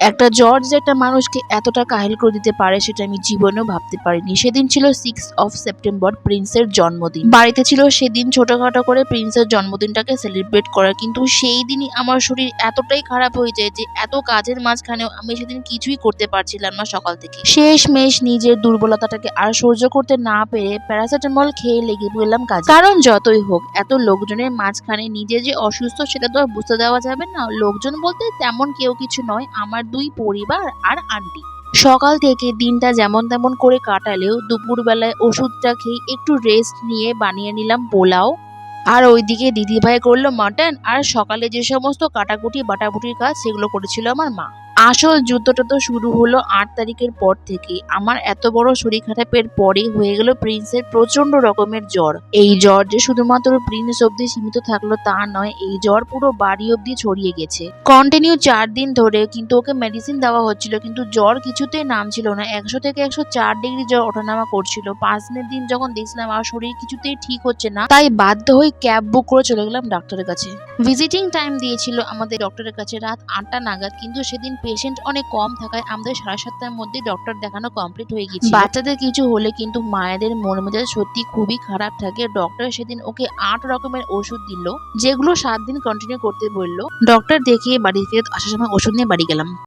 একটা জ্বর যে একটা মানুষকে এতটা কাহিল করে দিতে পারে সেটা আমি জীবনেও ভাবতে পারিনি। সেদিন ছিল সিক্স অফ সেপ্টেম্বর প্রিন্সের জন্মদিন। বাড়িতে ছিল সেদিন ছোটখাটো করে প্রিন্সের জন্মদিনটাকে সেলিব্রেট করার কিন্তু সেই দিনই আমার শরীর এতটাই খারাপ হয়ে যায় যে এত কাজের মাঝখানেও আমি সেদিন কিছুই করতে পারছিলাম না সকাল থেকে। শেষ মেশ নিজের দুর্বলতাটাকে আর সহ্য করতে না পেরে প্যারাসিটামল খেয়ে লেগে পড়লাম কাজ। কারণ যতই হোক, এত লোকজনের মাঝখানে নিজে যে অসুস্থ সেটা তো আর বুঝতে দেওয়া যাবে না। লোকজন বলতে তেমন কেউ কিছু নয়, আমার দুই পরিবার আর আন্টি। সকাল থেকে দিনটা যেমন তেমন করে কাটালেও দুপুরবেলায় ওষুধটা খেয়ে একটু রেস্ট নিয়ে বানিয়ে নিলাম পোলাও। আর ওইদিকে দিদিভাই করল মাটন আর সকালে যে সমস্ত কাটাকুটি, বাটাকুটির কাজ সেগুলো করেছিল আমার মা। আসল যুদ্ধটা তো শুরু হলো আট তারিখের পর থেকে আমার এত বড় শরীর খারাপের পরে হয়ে গেল প্রিন্সের প্রচণ্ড রকমের জ্বর। এই জ্বর যে শুধুমাত্র প্রিন্স অব্দি সীমিত থাকল তা নয়, এই জ্বর পুরো বাড়ি অব্দি ছড়িয়ে গেছে। কন্টিনিউ চার দিন ধরে কিন্তু ওকে মেডিসিন দেওয়া হচ্ছিল, কিন্তু জ্বর কিছুতেই নামছিল না। একশো থেকে একশো চার ডিগ্রি জ্বর ওঠানামা করছিল। পাঁচ দিনের দিন যখন দেখছিলাম আর শরীর কিছুতেই ঠিক হচ্ছে না, তাই বাধ্য হয়ে ক্যাব বুক করে চলে গেলাম ডাক্তারের কাছে। ভিজিটিং টাইম দিয়েছিল আমাদের ডক্টরের কাছে রাত আটটা নাগাদ, কিন্তু সেদিন পেশেন্ট অনেক কম থাকায় আমাদের সাড়ে সাতটার মধ্যে ডক্টর দেখানো কমপ্লিট হয়ে গেছে বাচ্চাদের কিছু হলে কিন্তু মায়েদের মন মেজাজ সত্যি খুবই খারাপ থাকে। ডক্টর সেদিন ওকে আট রকমের ওষুধ দিল যেগুলো সাত দিন কন্টিনিউ করতে বলল। ডক্টর দেখিয়ে বাড়ি ফেরত আসার সময় ওষুধ নিয়ে বাড়ি গেলাম।